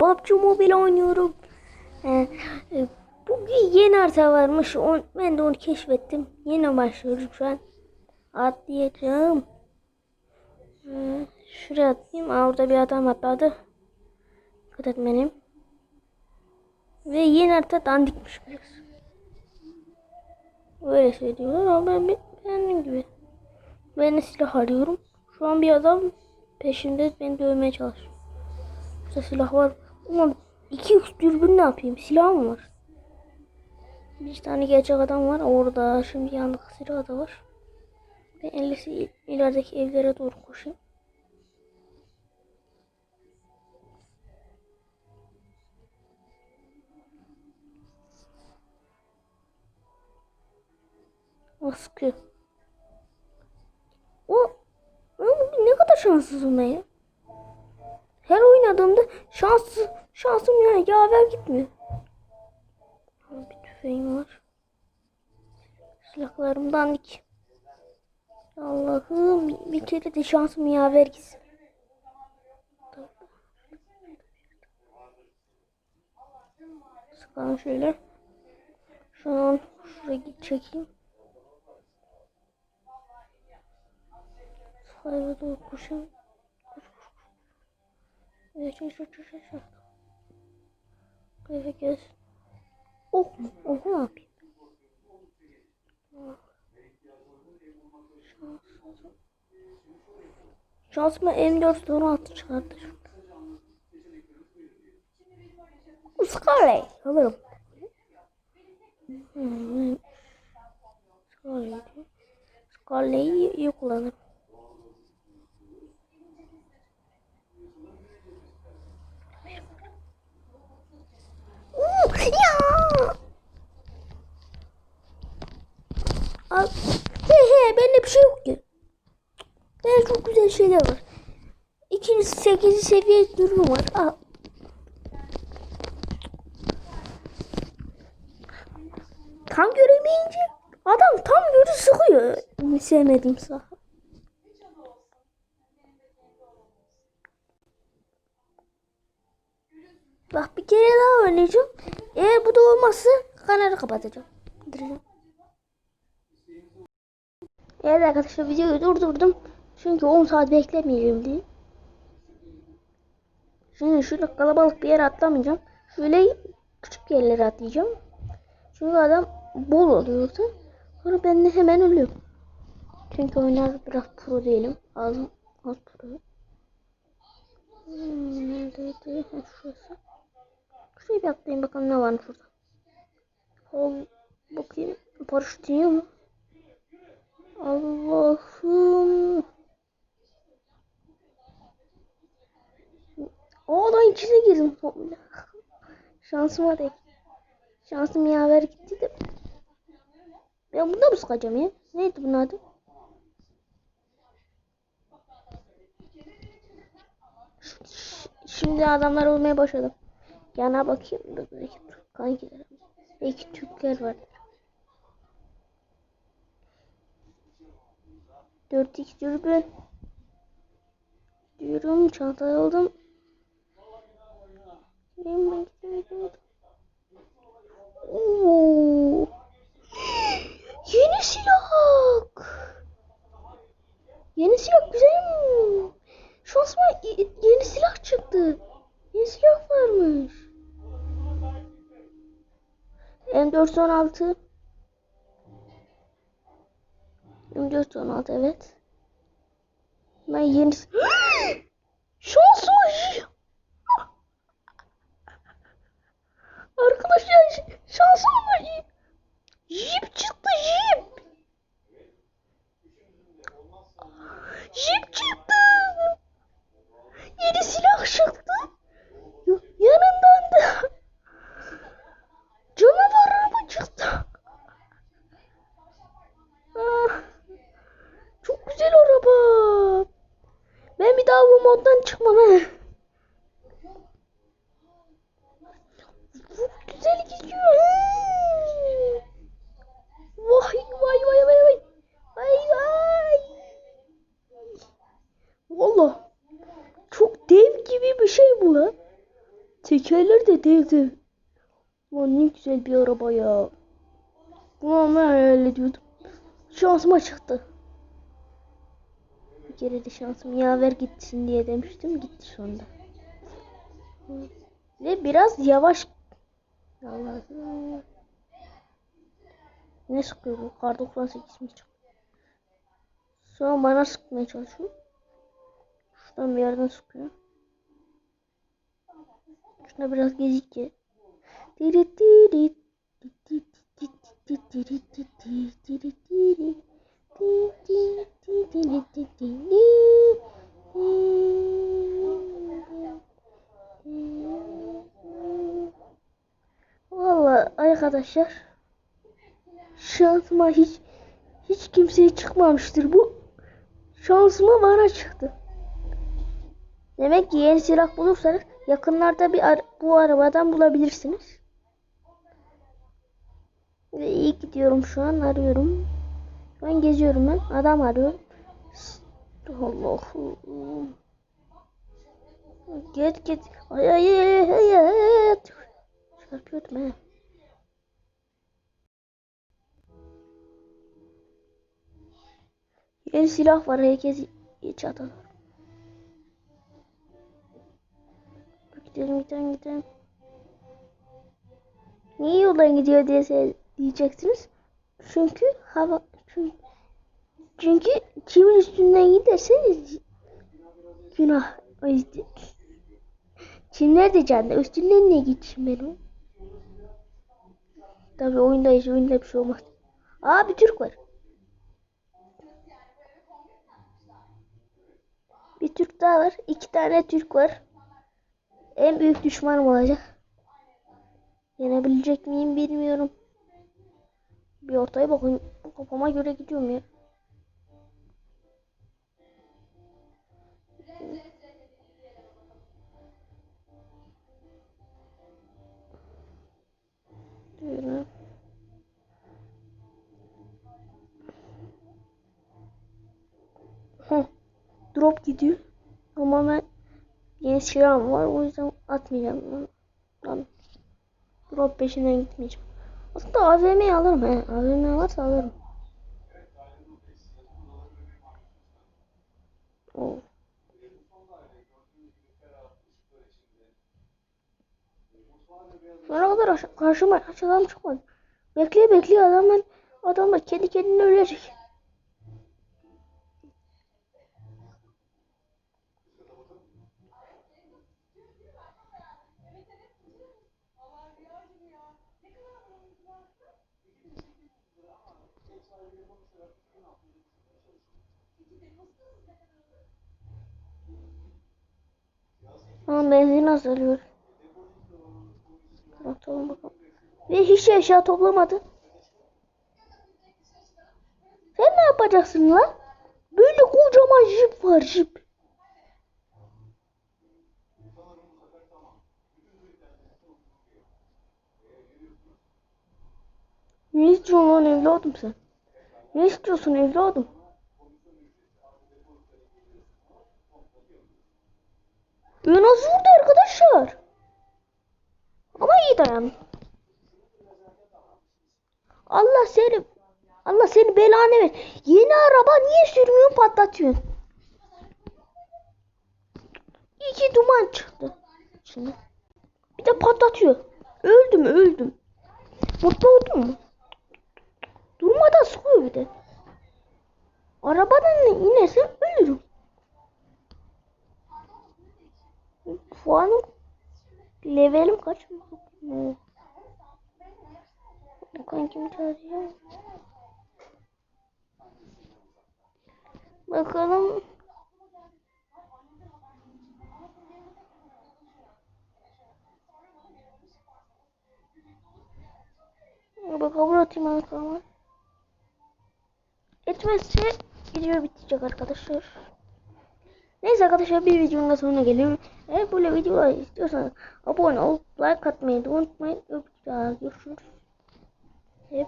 PUBG Mobile oynuyorum. Ee, bugün yeni harita varmış. Ben de onu keşfettim. Yeni başlıyoruz şu an. Atlayacağım. Ee, şuraya atlayayım. Aa, orada bir adam atladı. Dikkat et benim. Ve yeni harita dandikmiş biraz. Öyle söylüyorlar ama ben beğendim gibi. Ben silah arıyorum. Şu an bir adam peşimde beni dövmeye çalışıyor. Burada silah var. Ulan iki dürbün ne yapayım? Silah mı var? Bir tane gerçek adam var orada. Şimdi yanındaki silah da var. Ben ellisi il- ilerideki evlere doğru koşayım. Sıkıyor. O ne kadar şanssızım ben ya. Her oynadığımda şans şansım yani yaver gitmiyor. Bir tüfeğim var. Silahlarım dandik. Allah'ım bir, kere de şansım yaver gitsin. Sıkalım şöyle. Şu an şuraya çekeyim. Doğru koşayım. Koş koş koş. Evet, evet, evet, evet. Ok mu? Ok ne yapayım? Şansıma M4 sonra altı çıkardı. Scarlet alırım. Hmm. Scarlet. Scarlet'i iyi, iyi kullanırım. Uh, ya. Al. He he bende bir şey yok ki. Bende çok güzel şeyler var. İkinci sekiz seviye durum var. Al. Tam göremeyince adam tam böyle sıkıyor. Sevmediğim saha. Bak bir kere daha oynayacağım. Eğer bu da olmazsa kanalı kapatacağım. Bitireceğim. Evet arkadaşlar videoyu durdurdum. Çünkü 10 saat beklemeyeceğim diye. Şimdi şöyle kalabalık bir yere atlamayacağım. Şöyle küçük yerlere atlayacağım. Çünkü adam bol oluyordu. Sonra ben de hemen ölüyorum. Çünkü oynar biraz pro değilim. Az, az pro. Hmm, neredeydi? Şurası. Şuraya bir atlayayım bakalım ne varmış burada. Ol, bakayım. Paraşüt? Allah'ım. O da içine girdim. Şansıma değil. Şansım yaver gitti de. Ben bunda mı sıkacağım ya? Neydi bunun adı? Şimdi adamlar olmaya başladı. Yana bakayım da belki kankiler. Belki Türkler vardır. 4 x dürbün. Diyorum çantayı aldım. Gideyim ben gideyim. Oo. Yeni silah. Yeni silah güzel mi? Şansıma yeni silah çıktı. Yeni silah varmış. M416 M416 evet. Ben yeni Şansıma Arkadaşlar şansım var. Jeep çıktı jeep. Jeep çıktı. Yeni silah çıktı. Ya- Yanından da canavar araba çıktı. Ah, çok güzel araba. Ben bir daha bu moddan çıkmam he. Çok güzel gidiyor. Vay vay vay vay vay. Vay vay. Valla çok dev gibi bir şey bu lan. Tekerler de dev dev. Ulan ne güzel bir araba ya. Ben hayal ediyordum. Şansıma çıktı. Kere de şansım yaver gitsin diye demiştim. Gitti sonunda. Ve biraz yavaş. Allah'ım. Ne sıkıyor bu? Kar 98 mi çıktı? Sonra bana sıkmaya çalışıyor. Şuradan bir yerden sıkıyor. Şuna biraz gezik ye. Diri diri arkadaşlar şansıma hiç hiç kimseye çıkmamıştır bu. Şansıma bana çıktı. Demek ki yeni silah bulursanız yakınlarda bir ara- bu arabadan bulabilirsiniz. Ve iyi gidiyorum şu an arıyorum. Şu an geziyorum ben. Adam arıyorum. Allah'ım. Git git. Ay ay ay ay ay. Çarpıyordum he. Yeni silah var herkes çatal. Gidelim gidelim gidelim. Niye yoldan gidiyor diye diyeceksiniz. Çünkü hava çünkü, çünkü kimin üstünden giderseniz günah. O yüzden. De canlı. Üstünden niye gideceğim ben o? Tabi oyundayız. Oyunda bir şey olmaz. Aa bir Türk var. Bir Türk daha var. İki tane Türk var. En büyük düşmanım olacak. Yenebilecek miyim bilmiyorum. Bir ortaya bakayım. Kafama göre gidiyorum ya. Şöyle. Heh. Drop gidiyor. Ama ben yeni silahım var. O yüzden atmayacağım. Lan. Drop peşinden gitmeyeceğim. Aslında AVM'yi alırım he. AVM varsa alırım. Oo. Sonra kadar karşıma hiç adam çıkmadı. Bekleye bekleye adamlar adamlar kendi kendine ölecek. Tamam benzin azalıyor. Atalım bakalım. Ve hiç eşya toplamadı. Sen ne yapacaksın lan? Böyle kocaman jip var jip. Ne istiyorsun lan evladım sen? Ne istiyorsun evladım? Nasıl vurdu arkadaşlar? Ama iyi dayan. Allah seni Allah seni belanı ver. Yeni araba niye sürmüyorsun patlatıyorsun? İki duman çıktı. Şimdi. Bir de patlatıyor. Öldüm öldüm. Mutlu oldun mu? Durmadan sıkıyor bir de. Arabadan inersem ölürüm. Puanım levelim kaç? Hmm. Bakalım kim çağırıyor? Bakalım. Bakalım atayım bakalım. Etmezse video bitecek arkadaşlar. Neyse arkadaşlar bir videonun sonuna geliyorum. Eğer böyle videolar istiyorsanız abone olup like atmayı unutmayın. Öpücük. Görüşürüz. Hep